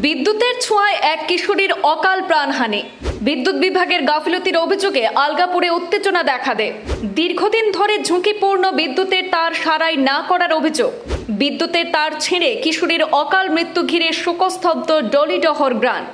বিদ্যুতের ছোঁয়ায় এক কিশোরীর অকাল প্রাণহানি বিদ্যুৎ বিভাগের গাফিলতির অভিযোগে আলগাপুরে উত্তেজনা দেখা দেয় দীর্ঘদিন ধরে ঝুঁকিপূর্ণ বিদ্যুতের তার সারাই না করার অভিযোগ বিদ্যুতের তার ছিঁড়ে কিশোরীর অকাল মৃত্যু ঘিরে শোকস্তব্ধ ডলিডহর গ্রান্ট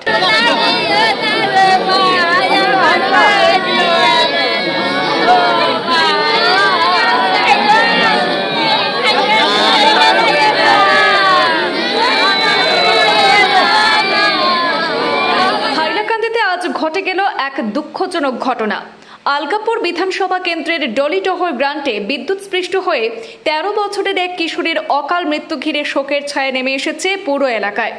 হাইলাকান্দিতে আজ ঘটে গেল এক দুঃখজনক ঘটনা। আলগাপুর বিধানসভা কেন্দ্রের ডলিটহর গ্রান্টে বিদ্যুৎ স্পৃষ্ট হয়ে তেরো বছরের এক কিশোরীর অকাল মৃত্যু ঘিরে শোকের ছায়া নেমে এসেছে পুরো এলাকায়।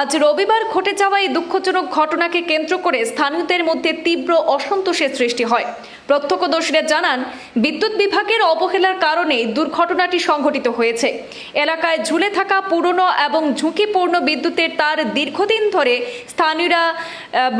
আজ রবিবার ঘটে যাওয়া এই দুঃখজনক ঘটনাকে কেন্দ্র করে স্থানীয়দের মধ্যে তীব্র অসন্তোষের সৃষ্টি হয়। প্রত্যক্ষদর্শীরা জানান, বিদ্যুৎ বিভাগের অবহেলার কারণে দুর্ঘটনাটি সংঘটিত হয়েছে। এলাকায় ঝুলে থাকা পুরনো এবং ঝুঁকিপূর্ণ বিদ্যুতের তার দীর্ঘদিন ধরে স্থানীয়রা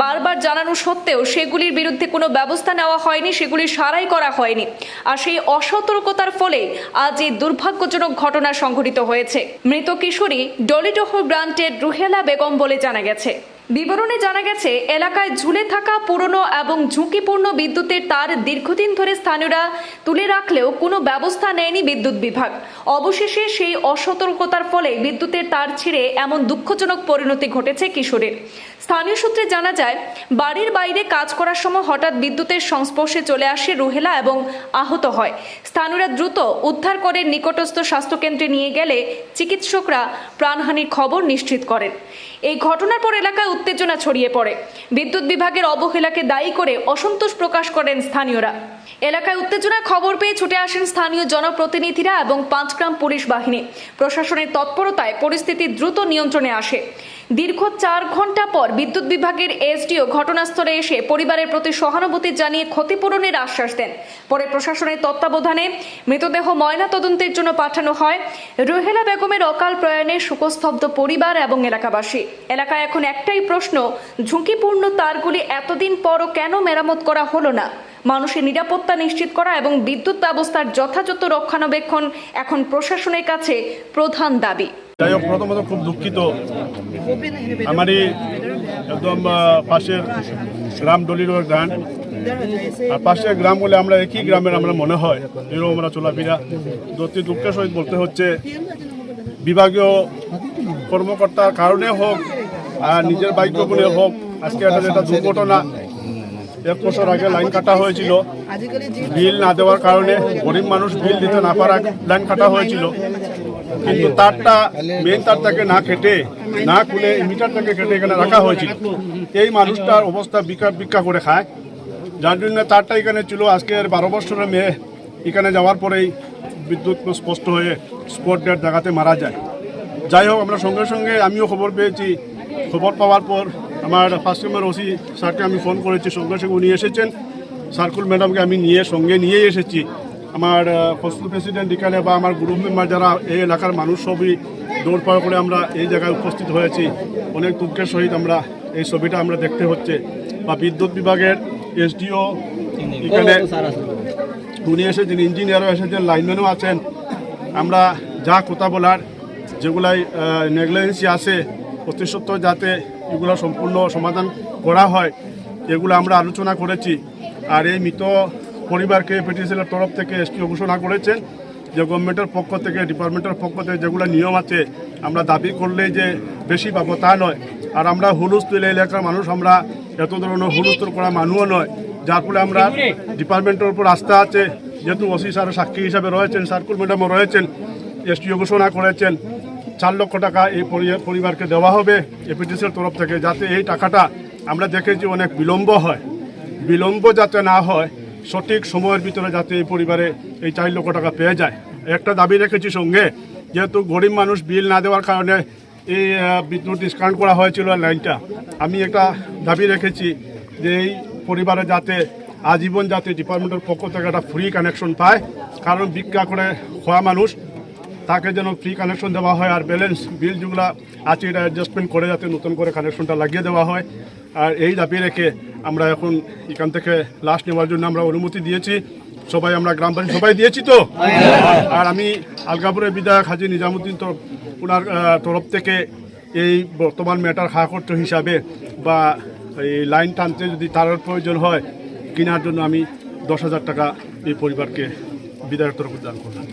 বারবার জানানো সত্ত্বেও সেগুলির বিরুদ্ধে কোনো ব্যবস্থা নেওয়া হয়নি, সেগুলি সারাই করা হয়নি। আর সেই অসতর্কতার ফলে আজ এই দুর্ভাগ্যজনক ঘটনা সংঘটিত হয়েছে। মৃত কিশোরী ডলিডোহর ব্রান্টের রুহেলা বেগম বলে জানা গেছে। বিবরণে জানা গেছে, এলাকায় ঝুলে থাকা পুরনো এবং ঝুঁকিপূর্ণ বিদ্যুতের তার দীর্ঘদিন ধরে স্থানীয়রা তুলে রাখলেও কোনো ব্যবস্থা নেয়নি বিদ্যুৎ বিভাগ। অবশেষে সেই অসতর্কতার ফলে বিদ্যুতের তার ছিঁড়ে এমন দুঃখজনক পরিণতি ঘটেছে কিশোরের। স্থানীয় সূত্রে জানা যায়, বাড়ির বাইরে কাজ করার সময় হঠাৎ বিদ্যুতের সংস্পর্শে চলে আসে রুহেলা এবং আহত হয়। স্থানীয়রা দ্রুত উদ্ধার করে নিকটস্থ স্বাস্থ্যকেন্দ্রে নিয়ে গেলে চিকিৎসকরা প্রাণহানির খবর নিশ্চিত করেন। এই ঘটনার পর এলাকায় উত্তেজনা ছড়িয়ে পড়ে। বিদ্যুৎ বিভাগের অবহেলাকে দায়ী করে অসন্তোষ প্রকাশ করেন স্থানীয়রা। এলাকায় উত্তেজনার খবর পেয়ে ছুটে আসেন স্থানীয় জনপ্রতিনিধিরা এবং পাঁচগ্রাম পুলিশ বাহিনী। প্রশাসনের তৎপরতায় পরিস্থিতি দ্রুত নিয়ন্ত্রণে আসে। দীর্ঘ চার ঘণ্টা পর বিদ্যুৎ বিভাগের এসডিও ঘটনাস্থলে এসে পরিবারের প্রতি সহানুভূতি জানিয়ে ক্ষতিপূরণের আশ্বাস দেন। পরে প্রশাসনের তত্ত্বাবধানে মৃতদেহ ময়না তদন্তের জন্য পাঠানো হয়। রোহেলা বেগমের অকাল প্রয়াণে শোকস্তব্ধ পরিবার এবং এলাকাবাসী। এলাকায় এখন একটাই প্রশ্ন, ঝুঁকিপূর্ণ তারগুলি এতদিন পরও কেন মেরামত করা হলো না? মানুষের নিরাপত্তা নিশ্চিত করা এবং বিদ্যুৎ ব্যবস্থার যথাযথ রক্ষণাবেক্ষণ এখন প্রশাসনের কাছে প্রধান দাবি। যাই হোক, প্রথমত খুব দুঃখিত। আমারই একদম পাশের গ্রাম ডলির গ্রাম। আর পাশের গ্রাম বলে আমরা একই গ্রামের আমরা মনে হয়। এরকম আমরা চলাফেরা। তো অতি দুঃখের সহিত বলতে হচ্ছে, বিভাগীয় কর্মকর্তার কারণে হোক আর নিজের বাইক বলে হোক, আজকে একটা যেটা দুর্ঘটনা। এক বছর আগে লাইন কাটা হয়েছিল। বিল না দেওয়ার কারণে গরিব মানুষ বিল দিতে না পারা লাইন কাটা হয়েছিল। কিন্তু তারটা মেন তারটাকে না কেটে, না খুলে মিটারটাকে কেটে এখানে রাখা হয়েছিল। এই মানুষটার অবস্থা বিকার ভিক্ষা করে খায়। যার জন্য তারটা এখানে ছিল আজকের বারো বছরের মেয়ে। এখানে যাওয়ার পরেই বিদ্যুৎ স্পষ্ট হয়ে স্পট ডেট জায়গাতে মারা যায়। যাই হোক, আমরা সঙ্গে সঙ্গে আমিও খবর পেয়েছি খবর পাওয়ার পর আমার ফার্স্ট টাইমের ওসি স্যারকে আমি ফোন করেছি, সঙ্গে সঙ্গে উনি এসেছেন। সার্কুল ম্যাডামকে আমি নিয়ে, সঙ্গে নিয়েই এসেছি। আমার ফসল প্রেসিডেন্ট এখানে বা আমার গ্রুপ মেম্বার যারা এই এলাকার মানুষ সবই দৌড় পাওয়া করে আমরা এই জায়গায় উপস্থিত হয়েছি। অনেক দুঃখের সহিত আমরা এই ছবিটা আমরা দেখতে হচ্ছে। বা বিদ্যুৎ বিভাগের এসডিও এখানে উনি এসেছেন, ইঞ্জিনিয়ারও এসেছেন লাইনম্যানও আছেন। আমরা যা কথা বলার, যেগুলাই নেগলেন্সি আছে অতি যাতে এগুলো সম্পূর্ণ সমাধান করা হয়, এগুলো আমরা আলোচনা করেছি। আর এই মৃত পরিবারকে পিটিসিএলের তরফ থেকে এসটিও ঘোষণা করেছেন যে গভর্নমেন্টের পক্ষ থেকে, ডিপার্টমেন্টের পক্ষ থেকে যেগুলো নিয়ম আছে, আমরা দাবি করলে যে বেশি পাবো তা নয়। আর আমরা হুলুস্থুল এলাকার মানুষ, আমরা এত ধরনের হুলুস্থুল করা মানুষও নয়। যার ফলে আমরা ডিপার্টমেন্টের উপর আস্থা আছে, যেহেতু ওসি স্যার সাক্ষী হিসাবে রয়েছেন, সার্কুল ম্যাডামও রয়েছেন, এসটিও ঘোষণা করেছেন। চার লক্ষ টাকা এই পরিবারকে দেওয়া হবে এপিটিসির তরফ থেকে, যাতে এই টাকাটা আমরা দেখেছি অনেক বিলম্ব হয়। বিলম্ব যাতে না হয়, সঠিক সময়ের ভিতরে যাতে এই পরিবারে এই চার লক্ষ টাকা পেয়ে যায়। একটা দাবি রেখেছি সঙ্গে, যেহেতু গরিব মানুষ বিল না দেওয়ার কারণে এই বিদ্যুৎ ডিসকাউন্ট করা হয়েছিল লাইনটা। আমি একটা দাবি রেখেছি যে এই পরিবারে যাতে আজীবন যাতে ডিপার্টমেন্টের পক্ষ থেকে একটা ফ্রি কানেকশন পায়, কারণ ভিক্ষা করে খোয়া মানুষ তাকে যেন ফ্রি কানেকশন দেওয়া হয় আর ব্যালেন্স বিল যেগুলো আছে, এটা অ্যাডজাস্টমেন্ট করে যাতে নতুন করে কানেকশনটা লাগিয়ে দেওয়া হয়। আর এই দাবি রেখে আমরা এখন এখান থেকে লাস্ট নেওয়ার জন্য আমরা অনুমতি দিয়েছি। সবাই আমরা গ্রামবাসী, সবাই দিয়েছি তো? আর আমি আলগাপুরের বিধায়ক হাজি নিজামুদ্দিন তো ওনার তরফ থেকে এই বর্তমান ম্যাটার খাখর্চ হিসাবে বা এই লাইন টানতে যদি তারের প্রয়োজন হয়, কেনার জন্য আমি দশ হাজার টাকা এই পরিবারকে বিদায়ের তরফ দান করলাম।